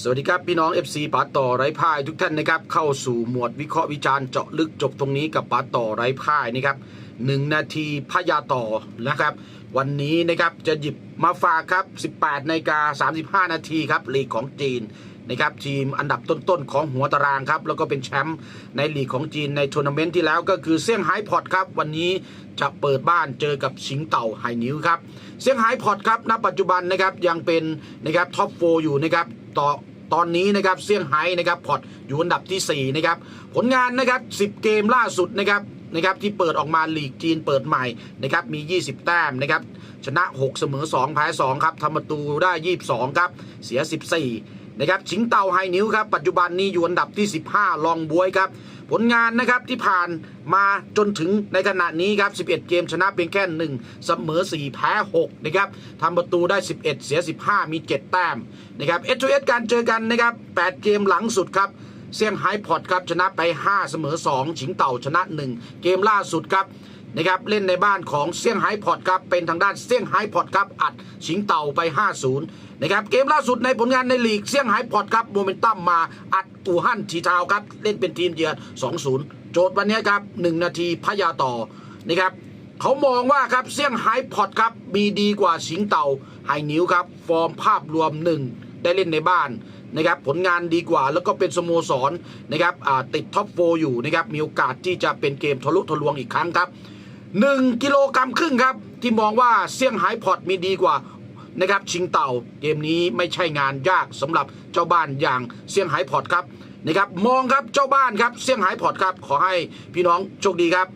สวัสดีครับ พี่น้อง FC ป๋าต่อไร้พ่ายทุกท่านนะครับ เข้าสู่หมวดวิเคราะห์วิจารณ์เจาะลึกจบตรงนี้กับป๋าต่อไร้พ่ายนะครับหนึ่งนาทีพยาต่อนะครับ วันนี้นะครับจะหยิบมาฝากครับ 18นาฬิกา35 นาทีครับลีกของจีนนะครับทีมอันดับต้นๆของหัวตารางครับ แล้วก็เป็นแชมป์ในลีกของจีนในทัวร์นาเมนต์ที่แล้วก็คือเซี่ยงไฮ้พอตครับ วันนี้จะเปิดบ้านเจอกับสิงเต่าไฮนิวครับเซี่ยงไฮ้พอตครับณปัจจุบันนะครับยังเป็นนะครับท็อปโฟอยู่นะครับ ต่อตอนนี้นะครับเซี่ยงไฮ้นะครับพอร์ตอยู่อันดับที่4นะครับผลงานนะครับ10 เกมล่าสุดนะครับนะครับที่เปิดออกมาลีกจีนเปิดใหม่นะครับมี 20 แต้มนะครับชนะ 6 เสมอ 2 แพ้ 2 ครับทำประตูได้ 22 ครับ เสีย 14 นะครับชิงเต่าไฮนิวครับ ปัจจุบันนี้อยู่อันดับที่ 15 ลองบวยครับ ผลงานนะครับที่ผ่านมาจนถึงในขณะนี้ครับ 11 เกมชนะเพียงแค่ 1 เสมอ 4 แพ้ 6 นะครับทำประตูได้ 11 เสีย 15 มี 7 แต้มนะครับเอสเอสการเจอกันนะครับ 8 เกมหลังสุดครับเซี่ยงไฮ้พอตครับชนะไป 5 เสมอ2ฉิงเต่าชนะ 1 เกมล่าสุดครับ นะครับเล่นในบ้านของเซี่ยงไฮ้พอร์ตครับเป็นทางด้านเซี่ยงไฮ้พอร์ตครับอัดฉิงเต่าไป 5-0นะครับเกมล่าสุดในผลงานในลีกเซี่ยงไฮ้พอร์ตครับโมเมนตัมมาอัดอู่ฮั่นทีทาวครับเล่นเป็นทีมเยือน2-0 โจทย์วันนี้ครับ1นาทีพยาต่อนะครับเขามองว่าครับเซี่ยงไฮ้พอร์ตครับมีดีกว่าฉิงเต่าไฮนิวครับฟอร์มภาพรวม 1 ได้เล่นในบ้านนะครับผลงานดีกว่าแล้วก็เป็นสโมสรนะครับอ่าติดท็อปโฟอยู่นะครับมีโอกาสที่จะเป็นเกมทะลุทะลวงอีกครั้งครับ 1 กิโลกรัมครึ่งครับ ที่มองว่าเซี่ยงไฮ้พอร์ตมีดีกว่านะครับชิงเต่าเกมนี้ไม่ใช่งานยากสำหรับเจ้าบ้านอย่างเซี่ยงไฮ้พอร์ตครับนะครับมองครับเจ้าบ้านครับเซี่ยงไฮ้พอร์ตครับขอให้พี่น้องโชคดีครับ